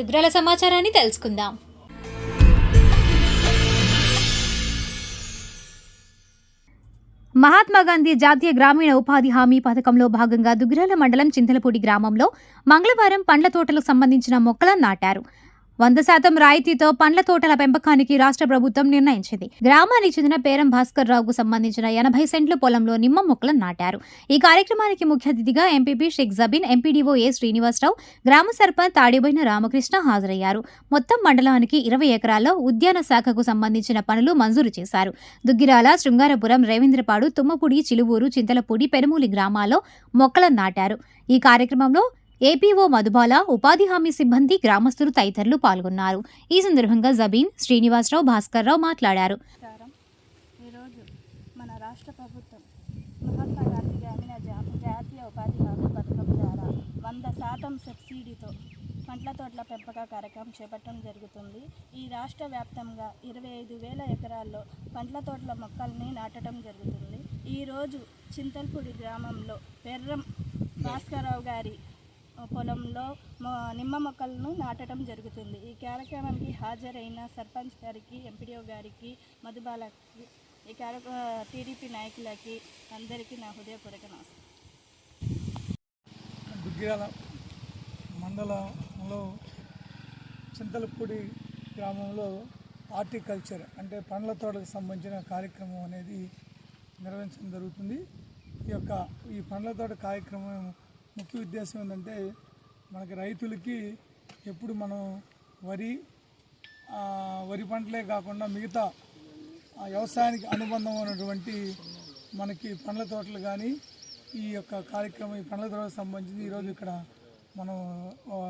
దుగ్రాల సమాచారాన్ని తెలుసుకుందాం. మహాత్మా గాంధీ జాతీయ గ్రామీణ ఉపాధి హామీ పథకంలో భాగంగా దుగ్రాల మండలం చింతలపూడి గ్రామంలో మంగళవారం పండ్ల తోటలకు సంబంధించిన మొక్కలను నాటారు. వంద శాతం రాయితీతో పండ్ల తోటల పెంపకానికి రాష్ట్ర ప్రభుత్వం నిర్ణయించింది. గ్రామానికి చెందిన పేరం భాస్కర్ రావుకు సంబంధించిన ఎనభై సెంట్ల పొలంలో నిమ్మ మొక్కలను నాటారు. ఈ కార్యక్రమానికి ముఖ్య అతిథిగా MPP Shaik Jabeen MPDO A Srinivasarao గ్రామ సర్పంచ్ తాడిబోయిన రామకృష్ణ హాజరయ్యారు. మొత్తం మండలానికి ఇరవై ఎకరాల్లో ఉద్యాన శాఖకు సంబంధించిన పనులు మంజూరు చేశారు. దుగ్గిరాల శృంగారపురం రేవేంద్రపాడు తుమ్మపూడి చిలువూరు చింతలపూడి పెనుమూలి గ్రామాల్లో మొక్కలను నాటారు. ఈ కార్యక్రమంలో ఏపీఓ మధుబాల ఉపాధి హామీ సిబ్బంది గ్రామస్తులు తదితరులు పాల్గొన్నారు. ఈ సందర్భంగా జబీన్ శ్రీనివాసరావు భాస్కర్రావు మాట్లాడారు. నమస్కారం. ఈరోజు మన రాష్ట్ర ప్రభుత్వం మహాత్మా గాంధీ గ్రామీణ జాతీయ ఉపాధి హామీ పథకం ద్వారా వంద శాతం సబ్సిడీతో పండ్ల తోటల పెంపక కార్యక్రమం చేపట్టడం జరుగుతుంది. ఈ రాష్ట్ర వ్యాప్తంగా ఇరవై ఐదు వేల ఎకరాల్లో పండ్ల తోటల మొక్కల్ని నాటడం జరుగుతుంది. ఈరోజు చింతల్పూడి గ్రామంలో పెర్రం భాస్కరరావు గారి పొలంలో నిమ్మ మొక్కలను నాటడం జరుగుతుంది. ఈ కార్యక్రమానికి హాజరైన సర్పంచ్ గారికి ఎంపీడీఓ గారికి మధుబాలకి ఈ కార్యక్ర టీడీపీ నాయకులకి అందరికీ నా హృదయపూర్వక నమస్కారం. దుగ్గిరాల మండలంలో చింతలపూడి గ్రామంలో హార్టికల్చర్ అంటే పండ్ల తోటకు సంబంధించిన కార్యక్రమం అనేది నిర్వహించడం జరుగుతుంది. ఈ యొక్క ఈ పండ్ల తోట కార్యక్రమం ముఖ్య ఉద్దేశం ఏంటంటే మనకి రైతులకి ఎప్పుడు మనం వరి వరి పంటలే కాకుండా మిగతా వ్యవసాయానికి అనుబంధం ఉన్నటువంటి మనకి పండ్ల తోటలు కానీ ఈ యొక్క కార్యక్రమం ఈ పండ్ల తోటకు సంబంధించి ఈరోజు ఇక్కడ మనం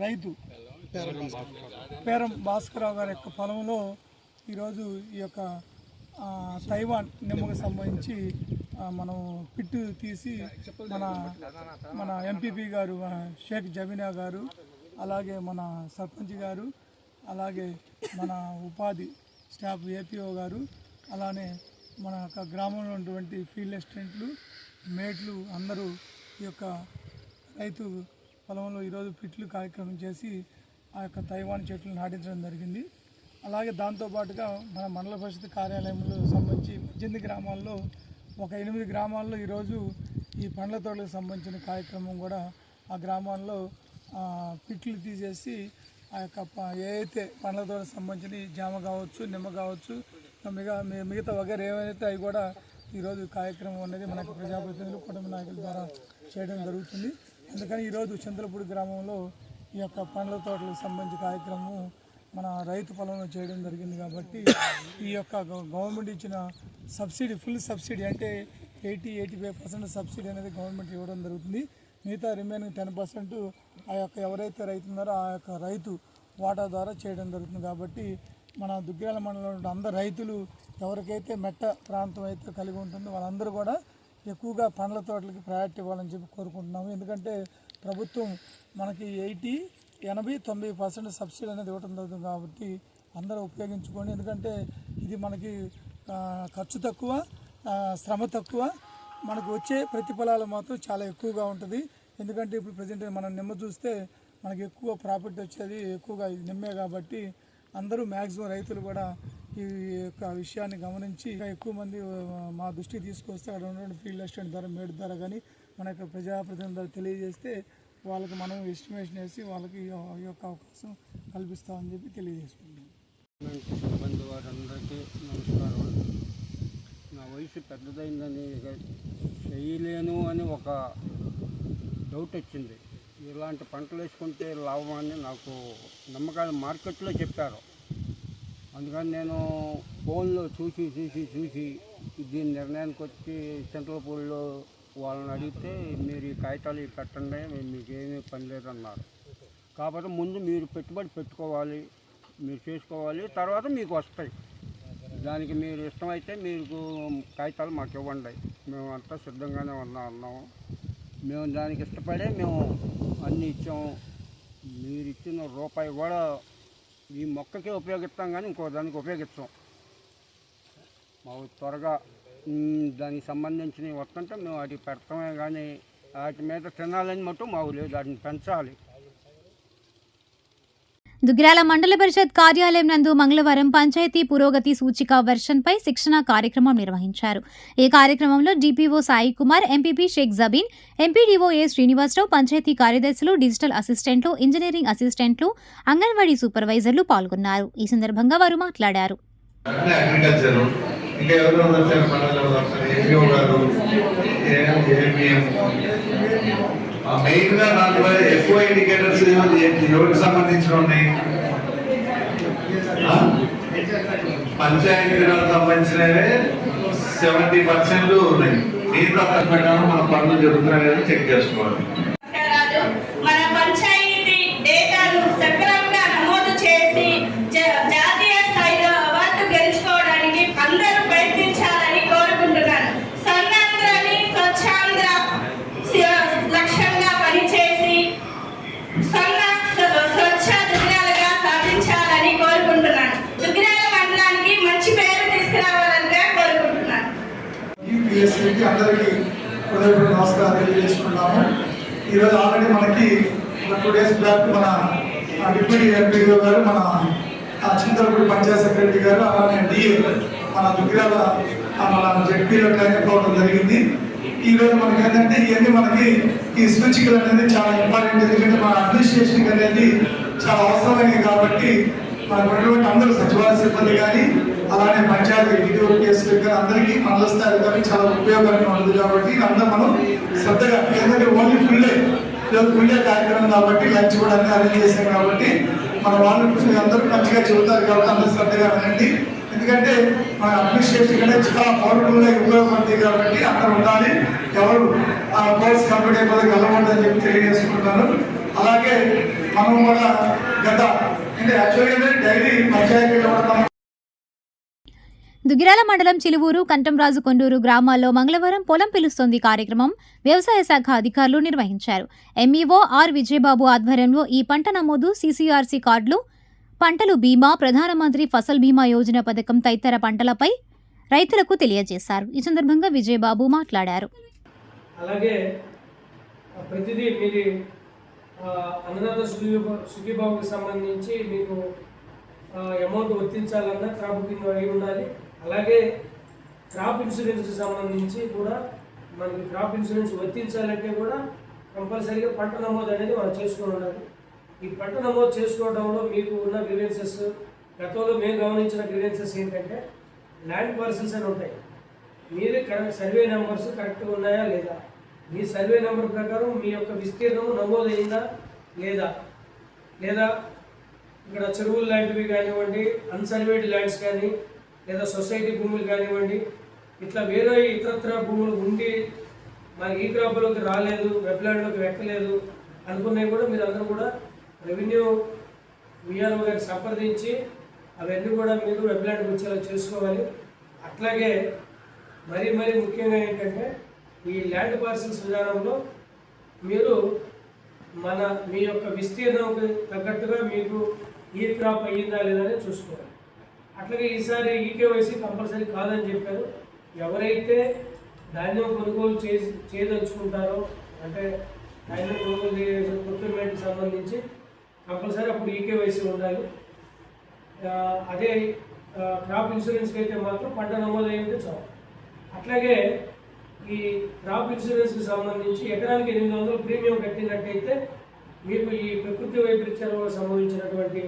రైతు పేరం భాస్కరరావు గారి యొక్క పొలంలో ఈరోజు ఈ యొక్క తైవాన్ నిమ్మకు సంబంధించి మనం పిట్టు తీసి మన మన ఎంపీపీ గారు మన షేక్ జబీనా గారు అలాగే మన సర్పంచ్ గారు అలాగే మన ఉపాధి స్టాఫ్ ఏపీఓ గారు అలానే మన యొక్క గ్రామంలో ఉన్నటువంటి ఫీల్డ్ అసిస్టెంట్లు మేట్లు అందరూ ఈ యొక్క రైతు పొలంలో ఈరోజు పిట్లు కార్యక్రమం చేసి ఆ యొక్క తైవాన్ చెట్లు నాటించడం జరిగింది. అలాగే దాంతోపాటుగా మన మండల పరిషత్ కార్యాలయంలో సంబంధించి పద్దెనిమిది గ్రామాల్లో ఒక ఎనిమిది గ్రామాల్లో ఈరోజు ఈ పండ్ల తోటలకు సంబంధించిన కార్యక్రమం కూడా ఆ గ్రామాల్లో పిట్లు తీసేసి ఆ యొక్క ప- ఏ పండ్ల తోటకు సంబంధించిన జామ కావచ్చు నిమ్మ కావచ్చు మిగతా మిగతా వగేర ఏవైతే అవి కూడా ఈరోజు కార్యక్రమం అనేది మనకు ప్రజాప్రతినిధులు కుటుంబ నాయకుల ద్వారా చేయడం జరుగుతుంది. అందుకని ఈరోజు చింతలపూడి గ్రామంలో ఈ యొక్క పండ్ల తోటలకు సంబంధించిన కార్యక్రమం మన రైతు పొలంలో చేయడం జరిగింది కాబట్టి ఈ యొక్క గవ- గవర్నమెంట్ ఇచ్చిన సబ్సిడీ ఫుల్ సబ్సిడీ అంటే eighty eighty five percent subsidy అనేది గవర్నమెంట్ ఇవ్వడం జరుగుతుంది. మిగతా రిమైనింగ్ టెన్ పర్సెంట్ ఆ యొక్క ఎవరైతే రైతు ఉన్నారో ఆ యొక్క రైతు వాటా ద్వారా చేయడం జరుగుతుంది కాబట్టి మన దుగ్గిరాల మండలంలో ఉన్న అందరు రైతులు ఎవరికైతే మెట్ట ప్రాంతం అయితే కలిగి ఉంటుందో వాళ్ళందరూ కూడా ఎక్కువగా పండ్ల తోటలకి ప్రయారిటీ ఇవ్వాలని చెప్పి కోరుకుంటున్నాము. ఎందుకంటే ప్రభుత్వం మనకి ఎయిటీ ఎనభై తొంభై పర్సెంట్ సబ్సిడీ అనేది ఇవ్వడం జరుగుతుంది కాబట్టి అందరూ ఉపయోగించుకోండి. ఎందుకంటే ఇది మనకి ఖర్చు తక్కువ శ్రమ తక్కువ. మనకు వచ్చే ప్రతిఫలాలు మాత్రం చాలా ఎక్కువగా ఉంటుంది. ఎందుకంటే ఇప్పుడు ప్రజెంట్ మనం నిమ్మ చూస్తే మనకి ఎక్కువ ప్రాఫిట్ వచ్చేది ఎక్కువగా ఇది నిమ్మే కాబట్టి అందరూ మ్యాక్సిమం రైతులు కూడా ఈ యొక్క విషయాన్ని గమనించి ఇంకా ఎక్కువ మంది మా దృష్టికి తీసుకొస్తే అక్కడ ఉన్నటువంటి ఫీల్డ్ అసిస్టెంట్ ద్వారా మేడ్ ద్వారా కానీ మన యొక్క ప్రజాప్రతినిధుల ద్వారా తెలియజేస్తే వాళ్ళకి మనం ఎస్టిమేషన్ వేసి వాళ్ళకి ఈ యొక్క అవకాశం కల్పిస్తామని చెప్పి తెలియజేసుకుంటాం సిబ్బంది వారందరికీ నమస్కారం. నా వయసు పెద్దదైందని చేయలేను అని ఒక డౌట్ వచ్చింది. ఇలాంటి పంటలు వేసుకుంటే లాభం అని నాకు నమ్మకాలు మార్కెట్లో చెప్పారు. అందుకని నేను ఫోన్లో చూసి చూసి చూసి దీని నిర్ణయానికి వచ్చి సెంట్రల్ పూల్లో వాళ్ళని అడిగితే మీరు ఈ కాగితాలు పెట్టండి మేము మీకు ఏమీ పని లేదన్నారు. కాబట్టి ముందు మీరు పెట్టుబడి పెట్టుకోవాలి మీరు చేసుకోవాలి తర్వాత మీకు వస్తాయి. దానికి మీరు ఇష్టమైతే మీకు కాగితాలు మాకు ఇవ్వండి. మేము అంతా సిద్ధంగానే ఉన్నా ఉన్నాము. మేము దానికి ఇష్టపడే మేము అన్నీ ఇచ్చాము. మీరు ఇచ్చిన రూపాయి కూడా ఈ మొక్కకే ఉపయోగిస్తాం కానీ ఇంకో దానికి ఉపయోగిస్తాం. మాకు త్వరగా దానికి సంబంధించినవి వస్తుంటే. మేము వాటికి పెడతామే కానీ వాటి మీద తినాలని మటు మాకు లేదు. వాటిని పెంచాలి. దుగ్గిరాల మండల పరిషత్ కార్యాలయం నందు మంగళవారం పంచాయతీ పురోగతి సూచిక వెర్షన్పై శిక్షణ కార్యక్రమం నిర్వహించారు. ఈ కార్యక్రమంలో DPO Sai Kumar MPP Shaik Jabeen MPDO A Srinivasarao panchayat కార్యదర్శులు డిజిటల్ అసిస్టెంట్లు ఇంజనీరింగ్ అసిస్టెంట్లు అంగన్వాడీ సూపర్వైజర్లు పాల్గొన్నారు. ఈ సందర్భంగా వారు మాట్లాడారు. ఇంకా ఎవరు ఉన్నారు మండలంలో ఒకసారి ఎంపీఓ గారు ఏఎంఎం మెయిన్గా దాంట్లో ఎక్కువ ఇండికేటర్స్ ఎవరికి సంబంధించిన ఉన్నాయి. ఆ? సంబంధించినవి సంబంధించినవే సెవెంటీ పర్సెంట్ ఉన్నాయి. దీంట్లో ప్రకారం మన పనులు జరుగుతున్నాయి చెక్ చేసుకోవాలి. యూపీఎస్సీకి అందరికీ హృదయపూర్వక నమస్కారం తెలియజేసుకున్నాము ఈరోజు ఆల్రెడీ మనకి ఒక టూ డేస్ బ్యాక్ మన డిప్యూటీ ఎంపీఓ గారు మన చింతలపూడి పంచాయత్ సెక్రటరీ గారు అలానే డిఏ మన దుగ్గిరాల మన జడ్పీలో ట్రైన్ అవ్వడం జరిగింది. ఈ రోజు మనకి ఏంటంటే ఇవన్నీ మనకి ఈ సూచికలు అనేది చాలా ఇంపార్టెంట్ ఎందుకంటే మన అడ్మినిస్ట్రేషన్ అనేది చాలా అవసరమైనవి కాబట్టి మనకు ఉన్నటువంటి అందరూ సచివాలయ సిబ్బంది కానీ అలానే పంచాయతీ డిటిఓపిఎస్లు దగ్గర అందరికీ మండల స్థాయి కానీ చాలా ఉపయోగకరంగా ఉంది కాబట్టి అంతా మనం శ్రద్ధగా ఎందుకంటే only full day full day కార్యక్రమం కాబట్టి లంచ్ కూడా అన్ని అరేంజ్ చేశాం కాబట్టి మన వాళ్ళు అందరూ మంచిగా చెబుతారు కాబట్టి అందరూ శ్రద్ధగా వినండి. ఎందుకంటే మన అడ్మినిస్ట్రేషన్ కంటే చాలా పవర్ఫుల్గా ఉపయోగపడుతుంది కాబట్టి అక్కడ ఉండాలి. ఎవరు ఆ కోర్స్ కంప్లీట్ అయిపోతే కలవద్దని చెప్పి తెలియజేసుకుంటున్నాను అలాగే మనం కూడా గత అంటే యాక్చువల్గా డైలీ పంచాయతీలో కూడా మనం దుగిరాల మండలం చిలువూరు కంటంరాజు కొండూరు గ్రామాల్లో మంగళవారం పొలం పిలుస్తోంది కార్యక్రమం. వ్యవసాయ శాఖ అధికారులు నిర్వహించారు. ఎంఈఓ ఆర్ విజయబాబు ఆధ్వర్యంలో ఈ పంట నమోదు సీసీఆర్సీ కార్డులు పంటలు బీమా ప్రధానమంత్రి ఫసల్ బీమా యోజన పథకం తదితర పంటలపై రైతులకు తెలియజేశారు. ఈ సందర్భంగా విజయబాబు మాట్లాడారు. అలాగే ప్రతిదీ మీది అన్నదాత సుఖీబాబుకి సంబంధించి మీకు అమౌంట్ వర్తించాలన్నా క్రాప్ బుకింగ్ అయి ఉండాలి. అలాగే క్రాప్ ఇన్సూరెన్స్కి సంబంధించి కూడా మనకి క్రాప్ ఇన్సూరెన్స్ వర్తించాలంటే కూడా కంపల్సరీగా పంట నమోదు అనేది మనం చేసుకుని ఉండాలి. ఈ పంట నమోదు చేసుకోవడంలో మీకు ఉన్న గ్రీవెన్సెస్ గతంలో మేము గమనించిన గ్రీవెన్సెస్ ఏంటంటే ల్యాండ్ పార్సల్స్ అని ఉంటాయి. మీది కరెక్ట్ సర్వే నెంబర్స్ కరెక్ట్గా ఉన్నాయా లేదా? మీ సర్వే నెంబర్ ప్రకారం మీ యొక్క విస్తీర్ణం నమోదైందా లేదా? లేదా ఇక్కడ చెరువులు లాంటివి కానివ్వండి అన్సర్వేడ్ ల్యాండ్స్ కానీ లేదా సొసైటీ భూములు కానివ్వండి ఇట్లా వేరే ఇతరత్ర భూములు ఉండి మనకి ఈ క్రాప్లోకి రాలేదు వెబ్లాండ్లోకి వెక్కలేదు అనుకున్నవి కూడా మీరు అందరూ కూడా రెవెన్యూ విఆర్ఓ గారిని సంప్రదించి అవన్నీ కూడా మీరు వెబ్లాండ్కి వచ్చేలా చేసుకోవాలి. అట్లాగే మరీ మరీ ముఖ్యంగా ఏంటంటే ఈ ల్యాండ్ పార్సల్స్ విధానంలో మీరు మన మీ యొక్క విస్తీర్ణంకి తగ్గట్టుగా మీకు ఈ క్రాప్ అయ్యిందా లేదా అని చూసుకోవాలి. అట్లాగే ఈసారి ఈకేవైసీ కంపల్సరీ కాదని చెప్పారు. ఎవరైతే ధాన్యం కొనుగోలు చేసి చేయదలుచుకుంటారో అంటే ధాన్యం కొనుగోలు చేసే ప్రొక్యూర్మెంట్కి సంబంధించి కంపల్సరీ అప్పుడు ఈకేవైసీ ఉండాలి. అదే క్రాప్ ఇన్సూరెన్స్కి అయితే మాత్రం పంట నమోదు చాలు. అట్లాగే ఈ క్రాప్ ఇన్సూరెన్స్కి సంబంధించి ఎకరానికి ఎనిమిది వందలు ప్రీమియం కట్టినట్టయితే మీకు ఈ ప్రకృతి వైపరీత్యాలు సంభవించినటువంటి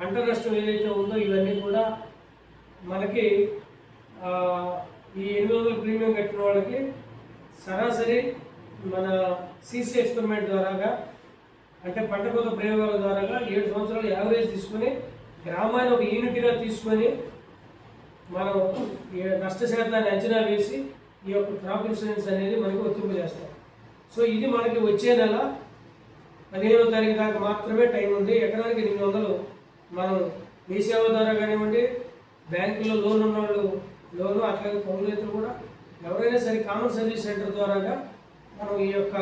పంట నష్టం ఏదైతే ఉందో ఇవన్నీ కూడా మనకి ఈ ఎనిమిది వందల ప్రీమియం కట్టిన వాళ్ళకి సరాసరి మన సీసీ ఎక్స్పెరిమెంట్ ద్వారాగా అంటే పంట కోత ప్రయోగాల ద్వారాగా ఏడు సంవత్సరాలు యావరేజ్ తీసుకొని గ్రామాన్ని ఒక యూనిట్గా తీసుకొని మనం ఈ నష్ట శాతాన్ని అంచనా వేసి ఈ యొక్క క్రాప్ ఇన్సూరెన్స్ అనేది మనకి వర్తింపు చేస్తాం సో ఇది మనకి వచ్చే నెల పదిహేనవ తారీఖు దాకా మాత్రమే టైం ఉంది. ఎకరానికి ఎనిమిది వందలు మనం మీ సేవ ద్వారా కానివ్వండి బ్యాంకులో లోన్ ఉన్న వాళ్ళు లోను అట్లాగే పౌరు రైతులు కూడా ఎవరైనా సరే కామన్ సర్వీస్ సెంటర్ ద్వారాగా మనం ఈ యొక్క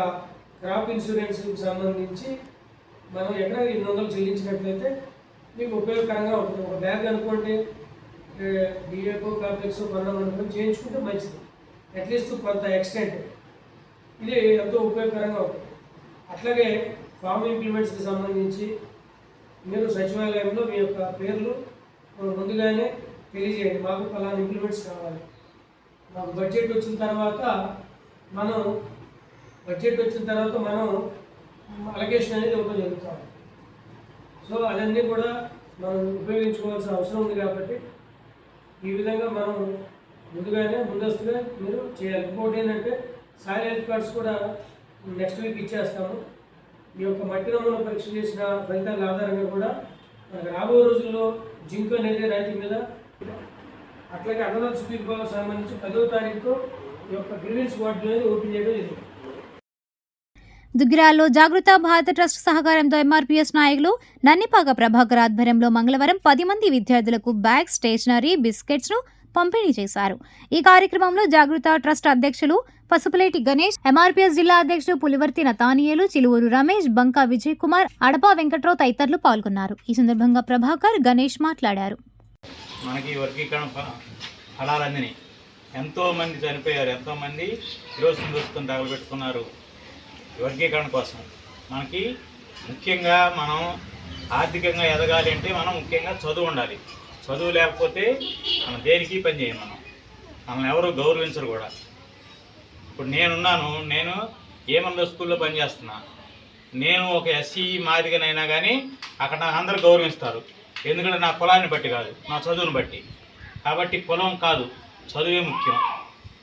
క్రాప్ ఇన్సూరెన్స్కి సంబంధించి మనం ఎక్కడ ఎనిమిది వందలు చెల్లించినట్లయితే మీకు ఉపయోగకరంగా ఉంటుంది. ఒక బ్యాగ్ అనుకోండి డిఏకో కాంప్లెక్స్ కొన్నాం అనుకోండి చేయించుకుంటే మంచిది. అట్లీస్ట్ కొంత ఎక్స్టెంట్ ఇది ఎంతో ఉపయోగకరంగా ఉంటుంది. అట్లాగే ఫామ్ ఇంప్లిమెంట్స్కి సంబంధించి మీరు సచివాలయంలో మీ యొక్క పేర్లు ముందుగానే తెలియజేయండి మాకు పలానా ఇంప్లిమెంట్స్ కావాలి. మాకు బడ్జెట్ వచ్చిన తర్వాత మనం బడ్జెట్ వచ్చిన తర్వాత మనం అలొకేషన్ అనేది ఇవ్వడం జరుగుతాం సో అవన్నీ కూడా మనం ఉపయోగించుకోవాల్సిన అవసరం ఉంది కాబట్టి ఈ విధంగా మనం ముందుగానే ముందస్తుగా మీరు చేయాలి. ఇంకోటి ఏంటంటే సాయిల్ హెల్త్ కార్డ్స్ కూడా నెక్స్ట్ వీక్ ఇచ్చేస్తాము. ఈ యొక్క మట్టి నమూనా పరీక్ష చేసిన ఫలితాల ఆధారంగా కూడా మనకు రాబోయే రోజుల్లో జింక్ అనేది రైతు మీద అట్లాగే అన్నదాన సుఖీభావం సంబంధించి పదో తారీఖు ఈ యొక్క గ్రీవెన్స్ వార్డు అనేది ఓపెన్ చేయడం జరిగింది. దుగ్గిరాల్లో జాగృత భారత ట్రస్ట్ సహకారంతో ఎంఆర్పీఎస్ నాయకులు నన్నిపాక ప్రభాకర్ ఆధ్వర్యంలో మంగళవారం పది మంది విద్యార్థులకు బ్యాగ్ స్టేషనరీ బిస్కెట్స్ను పంపిణీ చేశారు. ఈ కార్యక్రమంలో జాగృత ట్రస్ట్ అధ్యక్షులు పసుపులేటి గణేష్ ఎంఆర్పీఎస్ జిల్లా అధ్యక్షుడు పులివర్తి నతానియేలు చిలువూరు రమేష్ బంకా విజయ్ కుమార్ అడపా వెంకట్రావు తదితరులు పాల్గొన్నారు. ఈ సందర్భంగా ప్రభాకర్ గణేష్ మాట్లాడారు. మనకి వర్గీకరణ ఫ- ఫలాలు అందినాయి ఎంతోమంది చనిపోయారు ఎంతోమంది ఈరోజు దోసుకొని తగలబెట్టుకున్నారు వర్గీకరణ కోసం. మనకి ముఖ్యంగా మనం ఆర్థికంగా ఎదగాలి అంటే మనం ముఖ్యంగా చదువు ఉండాలి. చదువు లేకపోతే మనం దేనికి పని చేయం మనం. మనల్ని ఎవరు గౌరవించరు కూడా. ఇప్పుడు నేనున్నాను నేను ఏమన్నా స్కూల్లో పనిచేస్తున్నా నేను ఒక ఎస్సీ మాదిగనైనా కానీ అక్కడ అందరూ గౌరవిస్తారు. ఎందుకంటే నా కులాన్ని బట్టి కాదు నా చదువుని బట్టి. కాబట్టి కులం కాదు చదువే ముఖ్యం.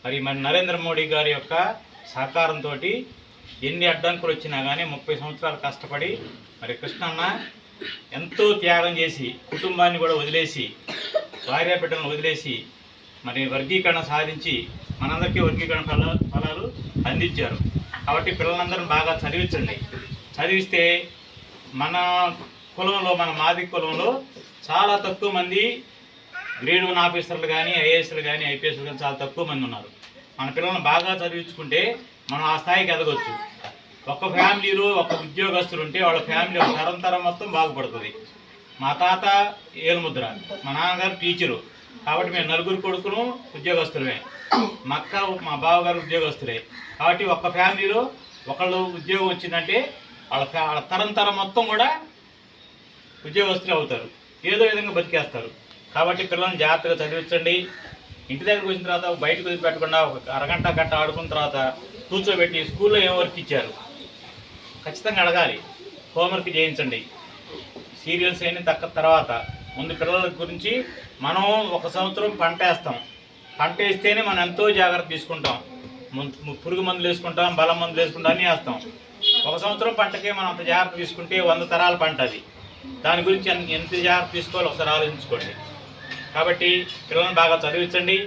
మరి మరి నరేంద్ర మోడీ గారి యొక్క సహకారంతో ఎన్ని అడ్డంకులు వచ్చినా కానీ ముప్పై సంవత్సరాలు కష్టపడి మరి కృష్ణన్న ఎంతో త్యాగం చేసి కుటుంబాన్ని కూడా వదిలేసి భార్య బిడ్డలను వదిలేసి మరి వర్గీకరణ సాధించి మనందరికీ వర్గీకరణ ఫల ఫలాలు అందించారు. కాబట్టి పిల్లలందరూ బాగా చదివించండి. చదివిస్తే మన కులంలో మన మాది కులంలో చాలా తక్కువ మంది గ్రేడ్ వన్ ఆఫీసర్లు కానీ ఐఏఎస్లు కానీ ఐపీఎస్లు కానీ చాలా తక్కువ మంది ఉన్నారు. మన పిల్లల్ని బాగా చదివించుకుంటే మనం ఆ స్థాయికి ఎదగొచ్చు. ఒక ఫ్యామిలీలో ఒక ఉద్యోగస్తులు ఉంటే వాళ్ళ ఫ్యామిలీ ఒక తరం తరం మొత్తం బాగుపడుతుంది. మా తాత ఏలుముద్ర మా నాన్నగారు టీచరు. కాబట్టి మేము నలుగురు కొడుకును ఉద్యోగస్తులమే. మా అక్క మా బావగారు ఉద్యోగస్తులే. కాబట్టి ఒక్క ఫ్యామిలీలో ఒకళ్ళు ఉద్యోగం వచ్చిందంటే వాళ్ళ ఫ్యా వాళ్ళ తరం తరం మొత్తం కూడా ఉద్యోగస్తులు అవుతారు. ఏదో విధంగా బతికేస్తారు. కాబట్టి పిల్లల్ని జాగ్రత్తగా చదివించండి. ఇంటి దగ్గరికి వచ్చిన తర్వాత బయటకు వదిలిపెట్టకుండా ఒక అరగంట గంట ఆడుకున్న తర్వాత కూర్చోబెట్టి స్కూల్లో ఏం వర్క్ ఇచ్చారు? ఖచ్చితంగా అడగాలి. హోంవర్క్ చేయించండి. సీరియల్స్ అయిన తక్క తర్వాత ముందు పిల్లల గురించి మనం ఒక సంవత్సరం పంట వేస్తాం. పంట వేస్తేనే మనం ఎంతో జాగ్రత్త తీసుకుంటాం. పురుగు మందులు వేసుకుంటాం బలం మందులు వేసుకుంటాం అన్నీ వేస్తాం. ఒక సంవత్సరం పంటకే మనం అంత జాగ్రత్త తీసుకుంటే వంద తరాల పంట అది. దాని గురించి ఎంత ఎంత జాగ్రత్త తీసుకోవాలో ఒకసారి ఆలోచించుకోండి. కాబట్టి పిల్లలను బాగా చదివించండి.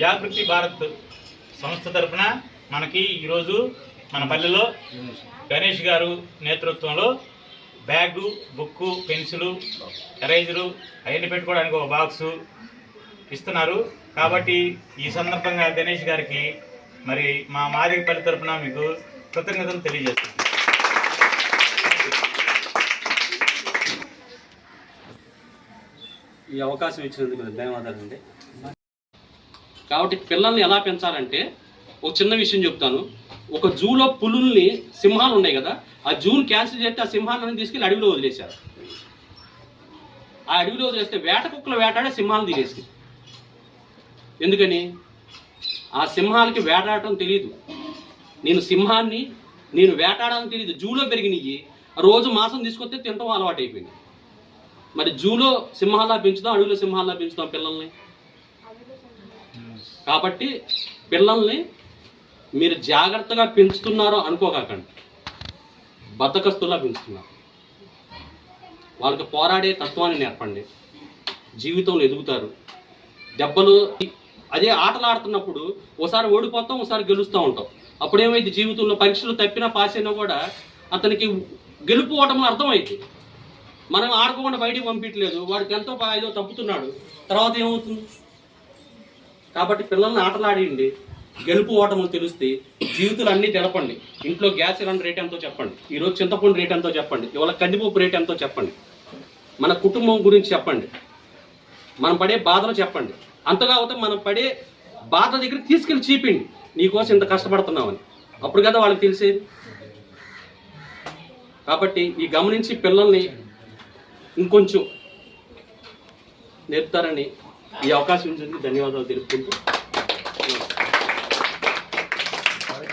జాగృతి భారత్ సంస్థ తరఫున మనకి ఈరోజు మన పల్లెలో గణేష్ గారు నేతృత్వంలో బ్యాగు బుక్కు పెన్సిలు ఎరైజరు అవన్నీ పెట్టుకోవడానికి ఒక బాక్సు ఇస్తున్నారు. కాబట్టి ఈ సందర్భంగా గణేష్ గారికి మరి మా మాదిగపల్లి తరఫున మీకు కృతజ్ఞతలు తెలియజేస్తున్నాను ఈ అవకాశం ఇచ్చినందుకు ధన్యవాదాలండి కాబట్టి పిల్లల్ని ఎలా పెంచాలంటే ఒక చిన్న విషయం చెప్తాను. ఒక జూలో పులుల్ని సింహాలు ఉన్నాయి కదా ఆ జూను క్యాన్సిల్ చేస్తే ఆ సింహాలను తీసుకెళ్ళి అడవిలో వదిలేశారు. ఆ అడవిలో వదిలేస్తే వేట కుక్కలు వేటాడే సింహాలను తినేసి ఎందుకని? ఆ సింహాలకి వేటాడటం తెలియదు నేను సింహాన్ని నేను వేటాడడం తెలియదు జూలో పెరిగినవి రోజు మాంసం తీసుకొస్తే తినటం అలవాటు అయిపోయింది మరి జూలో సింహాలా పెంచుదాం అడవిలో సింహాలా పెంచుదాం పిల్లల్ని? కాబట్టి పిల్లల్ని మీరు జాగ్రత్తగా పెంచుతున్నారో అనుకోకండి బద్దకస్తులా పెంచుతున్నారు. వాళ్ళకి పోరాడే తత్వాన్ని నేర్పండి. జీవితంలో ఎదుగుతారు. దెబ్బలు అదే ఆటలు ఆడుతున్నప్పుడు ఒకసారి ఓడిపోతాం ఒకసారి గెలుస్తూ ఉంటాం. అప్పుడేమైంది? జీవితంలో పరీక్షలు తప్పినా పాస్ అయినా కూడా అతనికి గెలుపు ఓటములు అర్థమైంది. మనం ఆడుకోకుండా బయటికి పంపించలేదు. వాడికి ఎంతో బా- ఏదో తప్పుతున్నాడు. తర్వాత ఏమవుతుంది? కాబట్టి పిల్లల్ని ఆటలాడండి గెలుపు ఓటములు తెలిస్తే జీవితాలు అన్నీ తెలపండి. ఇంట్లో గ్యాస్ సిలిండర్ రేట్ ఎంతో చెప్పండి. ఈరోజు చింతపండు రేట్ ఎంతో చెప్పండి. ఇవాళ కందిపప్పు రేట్ ఎంతో చెప్పండి. మన కుటుంబం గురించి చెప్పండి. మనం పడే బాధలు చెప్పండి. అంతగా అవుతే మనం పడే బాధ దగ్గర తీసుకెళ్ళి చీపిండి. నీకోసం ఇంత కష్టపడుతున్నామని అప్పుడు కదా వాళ్ళకి తెలిసేది. కాబట్టి ఈ గమనించి పిల్లల్ని ఇంకొంచెం నేర్పుతారని ఈ అవకాశం ఇచ్చినందుకు ధన్యవాదాలు తెలుపుకుంటూ